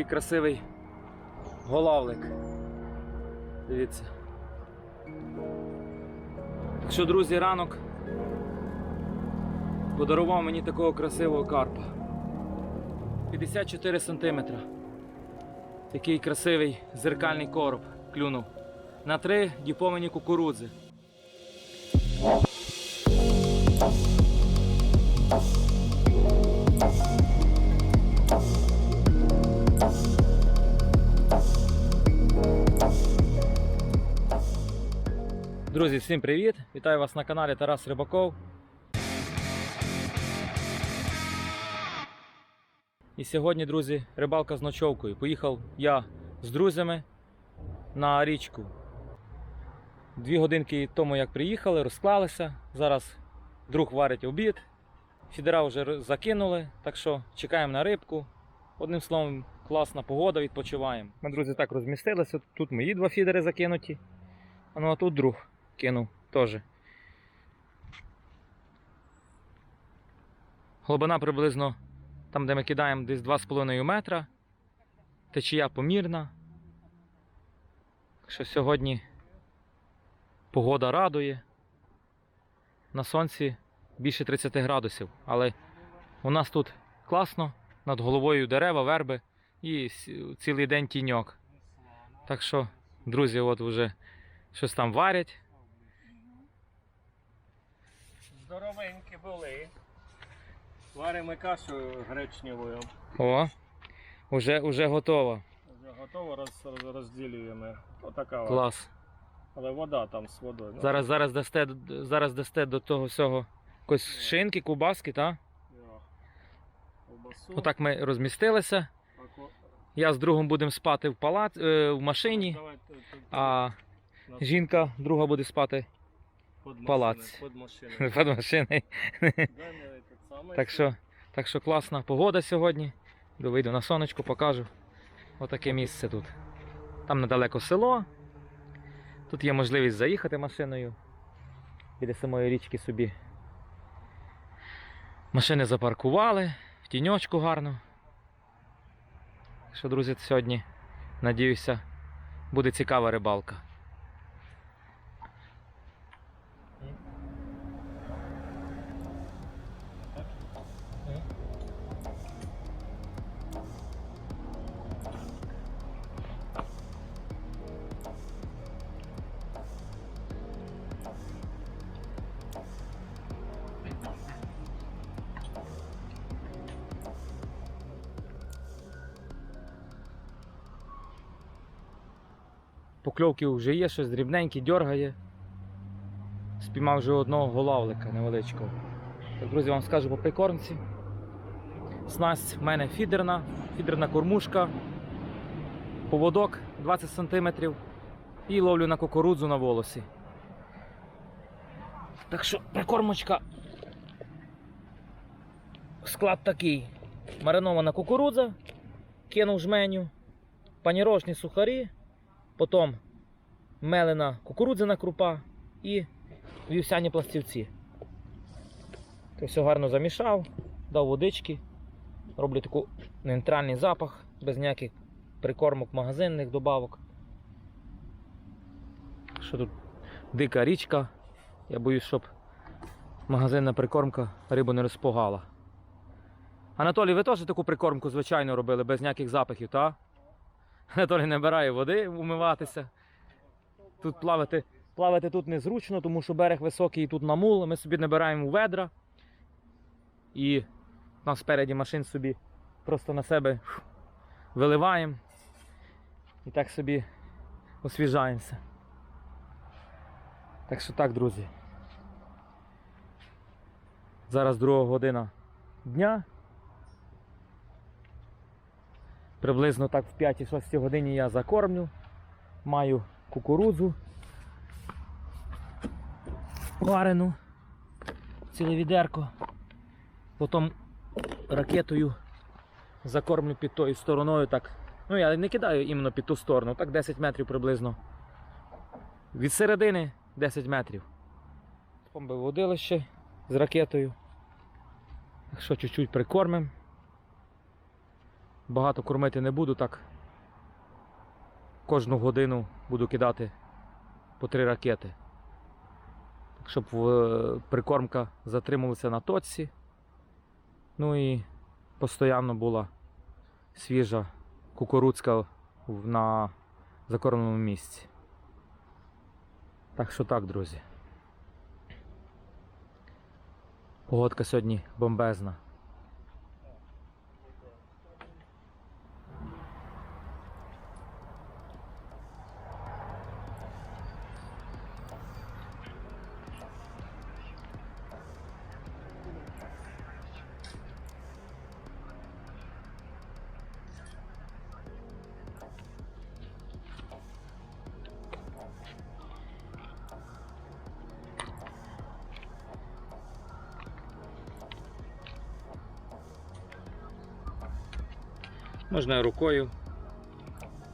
який красивий голавлик. Дивіться. Так що, друзі, ранок подарував мені такого красивого карпа. 54 сантиметра. Такий красивий зеркальний короб клюнув. На три діповані кукурудзи. Друзі, всім привіт! Вітаю вас на каналі Тарас Рибаков. І сьогодні, друзі, рибалка з ночовкою. Поїхав я з друзями на річку. Дві годинки тому, як приїхали, розклалися. Зараз друг варить обід. Фідера вже закинули, так що чекаємо на рибку. Одним словом, класна погода, відпочиваємо. Ми, друзі, так розмістилися. Тут мої два фідери закинуті. Ну а тут друг кинув теж. Глибина приблизно там, де ми кидаємо, десь 2,5 метра. Течія помірна. Що сьогодні погода радує. На сонці більше 30 градусів. Але у нас тут класно, над головою дерева, верби і цілий день тіньок. Так що, друзі, от вже щось там варять. Здоровенькі були. Варимо кашу гречневою. О, уже, уже готово. Вже готово, роз, роз- розділюємо. Отака. от. Клас. Але вода там з водою. Ну, Зараз, зараз дасте, зараз дасте до того всього якось шинки, кубаски, та? йо. Ковбасу. Отак ми розмістилися. Я з другом будемо спати в палац, е, в машині, Давай, а жінка друга буде спати палац. Під машиною. під Так що, так що класна погода сьогодні. Вийду на сонечко, покажу. Отаке місце тут. Там недалеко село. Тут є можливість заїхати машиною. Біля самої річки собі. Машини запаркували, в тіньочку гарно. Так що, друзі, сьогодні, надіюся, буде цікава рибалка. Покльовки вже є, щось дрібненьке, дьоргає. Спіймав вже одного голавлика невеличкого. Так, друзі, вам скажу по прикормці. Снасть в мене фідерна, фідерна кормушка, поводок 20 см і ловлю на кукурудзу на волосі. Так що прикормочка. Склад такий. Маринована кукурудза, кинув жменю, панірожні сухарі, потім мелена кукурудзяна крупа і вівсяні пластівці. То все гарно замішав, дав водички, роблю таку нейтральний запах, без ніяких прикормок магазинних добавок. Що тут дика річка. Я боюсь, щоб магазинна прикормка рибу не розпугала. Анатолій, ви теж таку прикормку звичайно робили, без ніяких запахів, так? Анатолій набирає води умиватися. Тут плавати, плавати тут незручно, тому що берег високий і тут намул. Ми собі набираємо ведра. І нас спереді машин собі просто на себе виливаємо. І так собі освіжаємося. Так що так, друзі. Зараз друга година дня. Приблизно так в 5-6 годині я закормлю. Маю кукурудзу варену, ціле відерко. Потім ракетою закормлю під тою стороною. так. Ну я не кидаю іменно під ту сторону, так 10 метрів приблизно. Від середини 10 метрів. Помби водилище з ракетою. Якщо чуть-чуть прикормимо. Багато кормити не буду, так кожну годину буду кидати по три ракети. Щоб прикормка затримувалася на точці. Ну і постійно була свіжа кукурудзка в- на закормленому місці. Так що так, друзі. Погодка сьогодні бомбезна. Можна рукою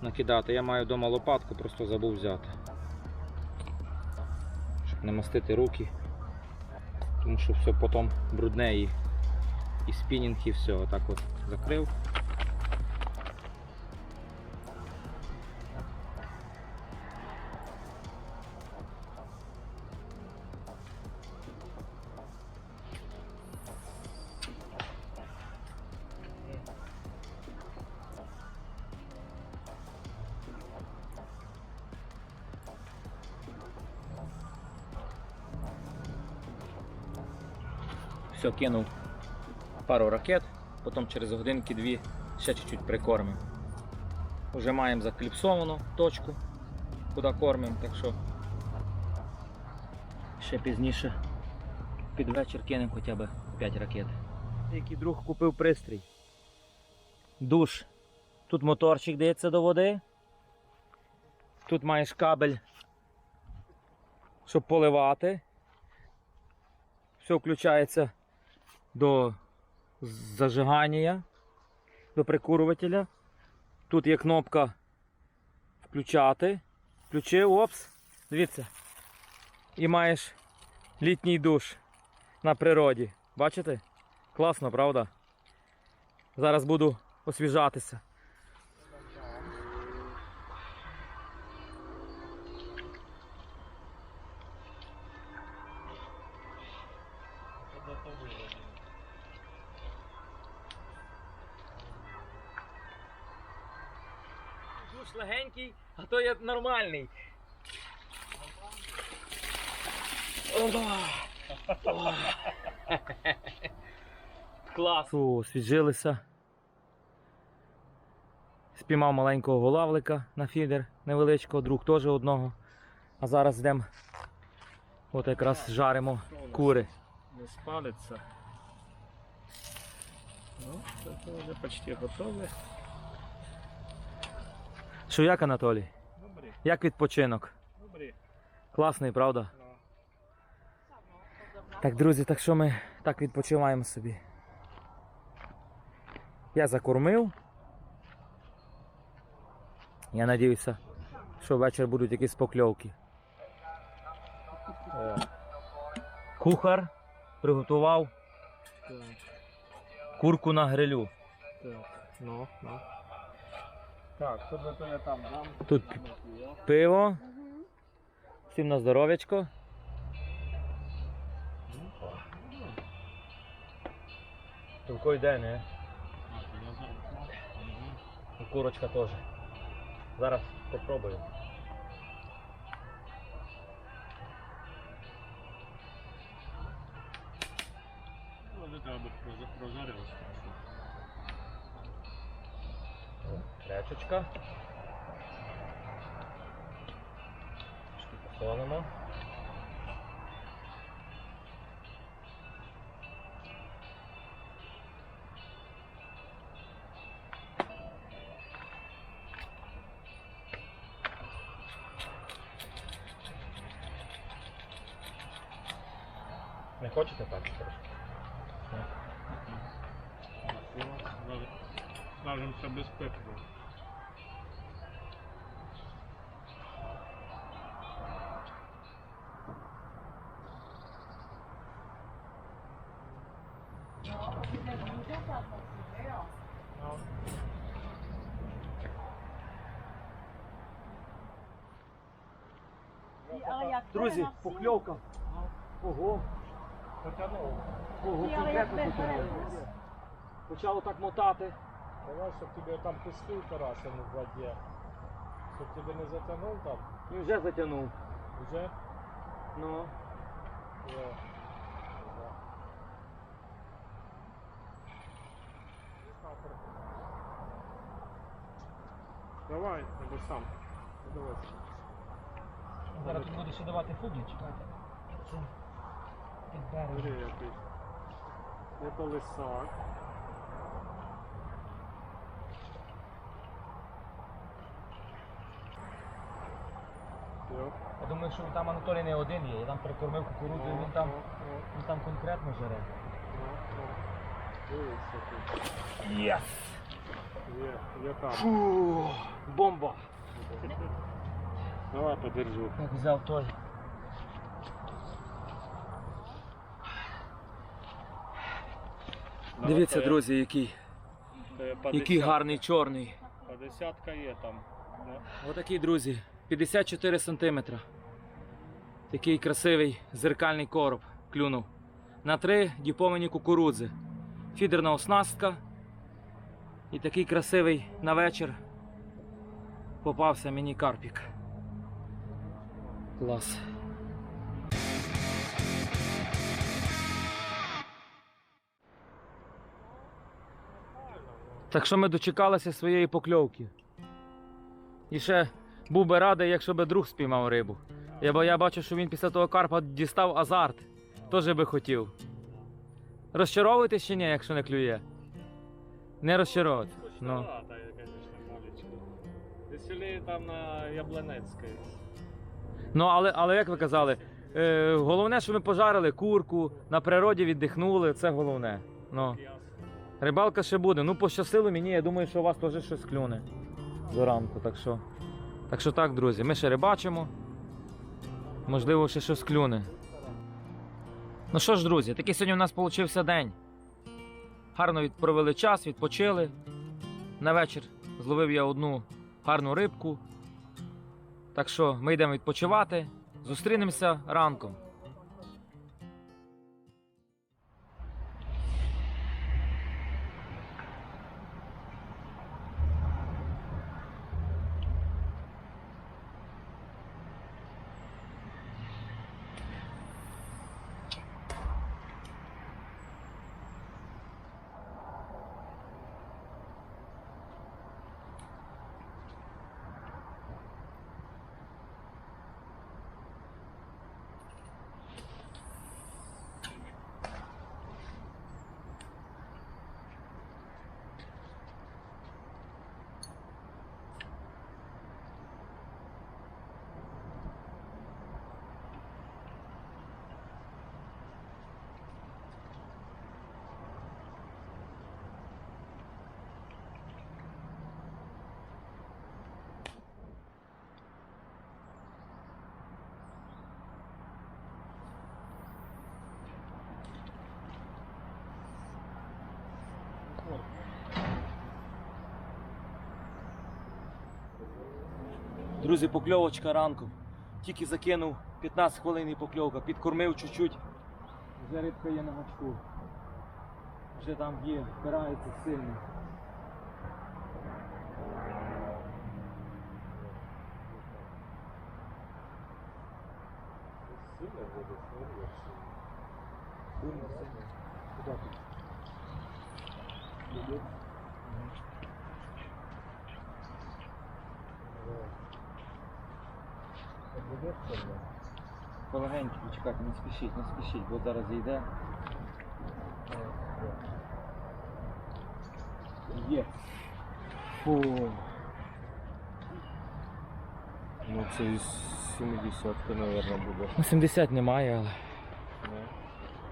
накидати. Я маю вдома лопатку, просто забув взяти. Щоб не мастити руки. Тому що все потім брудне і, і спінінг, і все. Отак от закрив. Все, кинув пару ракет, потім через годинки-дві ще чуть-чуть прикормимо. Уже маємо закліпсовану точку, куди кормимо, так що ще пізніше під вечір кинемо хоча б 5 ракет. Який друг купив пристрій. Душ. Тут моторчик дається до води. Тут маєш кабель, щоб поливати. Все включається до зажигання, до прикурювателя. Тут є кнопка включати. Включив, опс, дивіться. І маєш літній душ на природі. Бачите? Класно, правда? Зараз буду освіжатися. Нормальний. Опа! О. Клас. Фу, освіжилися. Спіймав маленького голавлика на фідер невеличкого, друг теж одного. А зараз йдемо. От якраз жаримо кури. Не спалиться. Ну, це вже почти готове. Що як, Анатолій? Як відпочинок? добрі. Класний, правда? Ну, Так, друзі, так що ми так відпочиваємо собі. Я закормив. Я надіюся, що ввечері будуть якісь покльовки. е, Кухар приготував курку на грилю. так, ну, ну. Так, тут то я там дам. Тут пиво. Всім на здоров'ячко. Тільки йде, не? Курочка теж. Зараз попробую. Речечка. Трішки. Не хочете так трошки? Смажимося без пепру. Але як Друзі, покльовка. Ого, Потягнув. ого, конкретно потягнуло. Почало так мотати. Давай, щоб тебе там пустив Тараса в воді. Щоб тебе не затягнув там. І вже затягнув. Вже? Ну. Давай, або сам. Давай. Зараз тут буде ще давати фуги, чекайте. Це під берегом. Это лисак. Я думаю, що там Анатолій не один є. Я там прикормив кукурудзу, і він там, він там конкретно жере. Тут. Єс! Є, є там. Фу, бомба! Давай подержу. Як взяв той. Дивіться, друзі, який, який гарний чорний. По десятка є там. Отакий, друзі, 54 сантиметра. Такий красивий зеркальний короб клюнув. На три діповані кукурудзи. Фідерна оснастка. І такий красивий на вечір попався мені карпік. Клас. Так що ми дочекалися своєї покльовки. І ще був би радий, якщо би друг спіймав рибу. Я, бо я бачу, що він після того карпа дістав азарт. Теж би хотів. Розчаровуєтесь чи ні, якщо не клює? Не розчаровуйтесь. Ну. Веселее там на Яблонецькій. Ну, але, але як ви казали, е, головне, що ми пожарили курку, на природі віддихнули, це головне. Ну. Рибалка ще буде. Ну, пощастило мені, я думаю, що у вас теж щось клюне до ранку. Так що, так що так, друзі, ми ще рибачимо. Можливо, ще щось клюне. Ну що ж, друзі, такий сьогодні у нас получився день. Гарно провели час, відпочили. На вечір зловив я одну гарну рибку. Так що ми йдемо відпочивати. Зустрінемося ранком. Друзі, покльовочка ранком. Тільки закинув 15 хвилин і покльовка, підкормив чуть-чуть. Вже рибка є на гачку. Вже там є, впирається сильно. Сильно, сильно. Куди тут? Іде? Буде сильно? Полегенько, почекайте, не спішіть, не спішіть, бо зараз зійде. Є. Фу. Ну це із 70 мабуть, буде. Ну, 70 немає, але.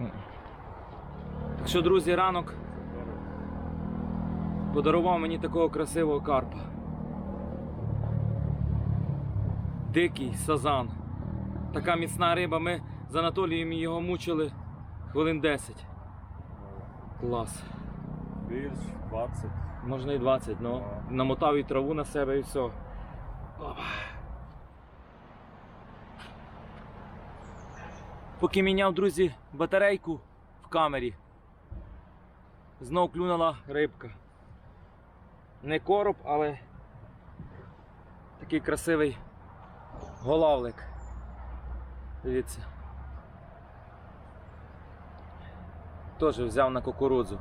Не? Так що, друзі, ранок подарував мені такого красивого карпа. Дикий сазан. Така міцна риба. Ми з Анатолієм його мучили хвилин 10. Клас. Більш 20. Можна і 20, ну. Намотав і траву на себе і все. Опа. Поки міняв, друзі, батарейку в камері, знов клюнула рибка. Не короб, але такий красивий голавлик. Дивіться. Теж взяв на кукурудзу.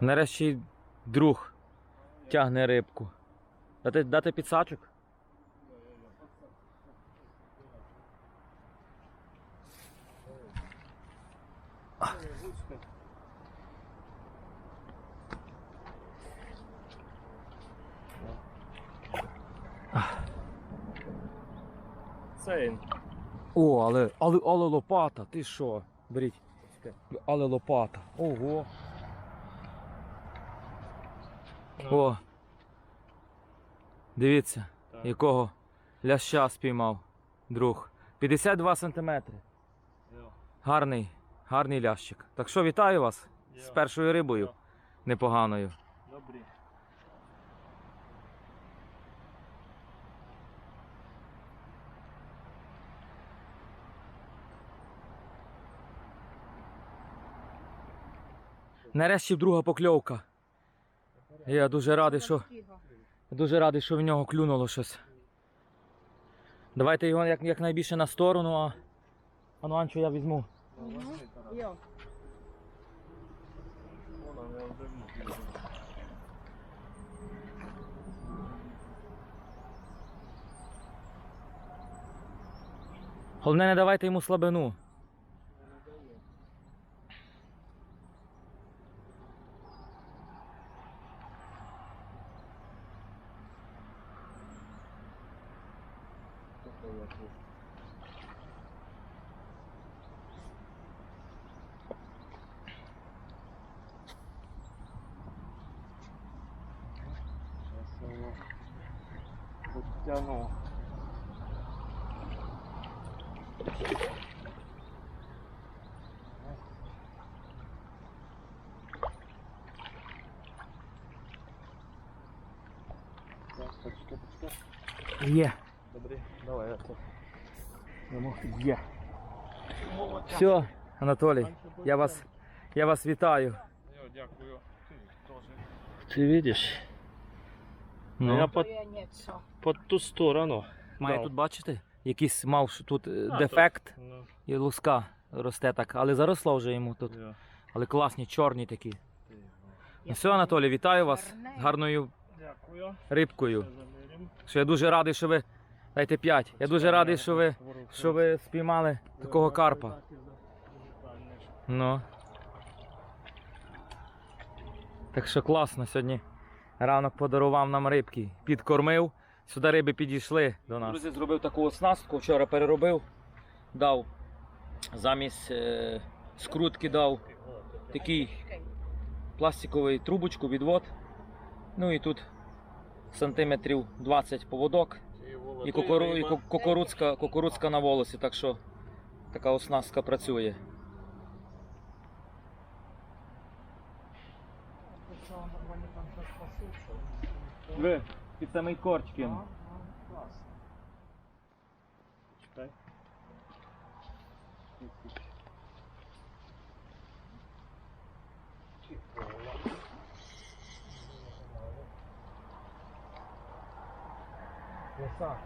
Нарешті друг тягне рибку. Дати, дати підсачок? Це він. О, але, але, лопата, ти що? Беріть. Але лопата. Ого. О. Дивіться, Так. якого ляща спіймав друг. 52 сантиметри. Йо. Гарний, гарний лящик. Так що вітаю вас з Йо. першою рибою Йо. непоганою. Добрі. Нарешті друга покльовка. Я дуже радий, що, дуже радий, що в нього клюнуло щось. Давайте його як, якнайбільше на сторону, а. А ну я візьму. Головне, не давайте йому слабину. Зараз я його підтягну. Так, почекай, почекай. Є. Добре, давай. Є. Все, Анатолій, я вас, я вас вітаю. Дякую. Ти. Ты видишь? Ну, Я все. под ту сторону. має дав. тут бачите, якийсь мав тут е, А, дефект Ну, і луска росте так, але заросло вже йому тут. я. Але класні, чорні такі. Ну все, Анатолій, вітаю вас з гарною Дякую. рибкою. Що я дуже радий, що ви. Дайте 5. Я дуже радий, що ви, що ви спіймали такого карпа. Ну. Так що класно сьогодні. Ранок подарував нам рибки. Підкормив. Сюди риби підійшли до нас. Друзі, зробив таку оснастку, вчора переробив. Дав замість е, скрутки дав такий пластиковий трубочку, відвод. Ну і тут сантиметрів 20 поводок. І, кукуру, і кукурудзка, кукурудзка на волосі, так що така оснастка працює. Ви під самий корчкін. Ага, класно. Чекай. Лоса.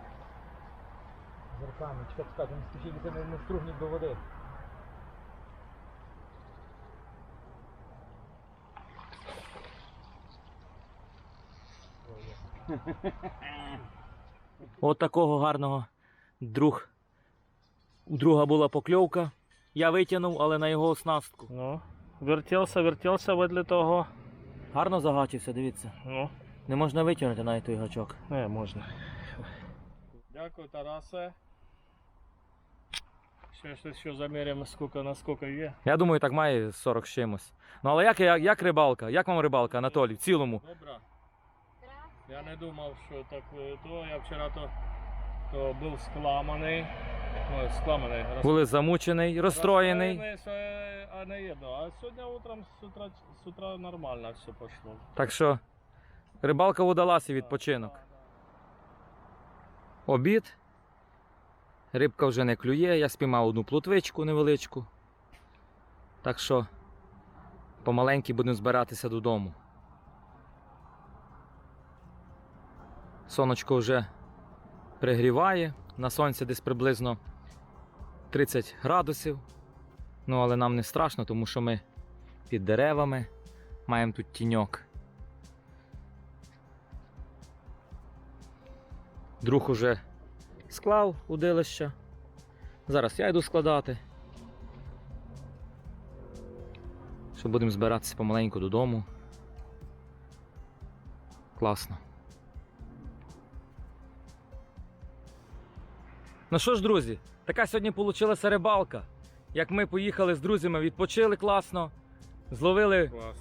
З руками. Чекай, чекай, не спішіть, не, не стругніть до води. От такого гарного друг. У друга була покльовка. Я витягнув, але на його оснастку. Ну, вертелся, вертелся ведле того. Гарно загачився, дивіться. Ну, Не можна витягнути навіть той гачок. не, можна. Дякую, Тарасе. Ще щось що заміряємо, скільки наскільки є. Я думаю, так має 40 з чимось. Ну але як, як, як рибалка? Як вам рибалка, Анатолій, в цілому? Добре. Я не думав, що так то. Я вчора то, то був скламаний. Ну, скламаний. Були замучений, розстроєний. розстроєний, що, е, а не їду. А сьогодні утром з утра, з утра нормально все пішло. Так що рибалка удалася відпочинок. Обід. Рибка вже не клює, я спіймав одну плотвичку невеличку. Так що помаленьки будемо збиратися додому. Сонечко вже пригріває, на сонці десь приблизно 30 градусів. Ну, але нам не страшно, тому що ми під деревами маємо тут тіньок. Друг уже склав удилища. Зараз я йду складати. Що будемо збиратися помаленьку додому. Класно. Ну що ж, друзі, така сьогодні вийшла рибалка. Як ми поїхали з друзями, відпочили класно, зловили, Клас.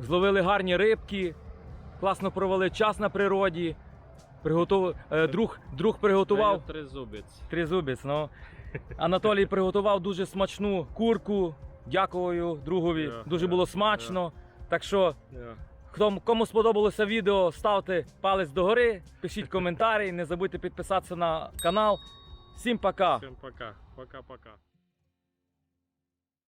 зловили гарні рибки, класно провели час на природі. Приготов... е, друг, друг приготував Тризубець. тризубець. Ну. Анатолій приготував дуже смачну курку. Дякую другові. Да, дуже да, було смачно. Так що, Yeah. хто, кому сподобалося відео, ставте палець догори, пишіть коментарі, не забудьте підписатися на канал. Всім пока! Всім пока. Пока-пока.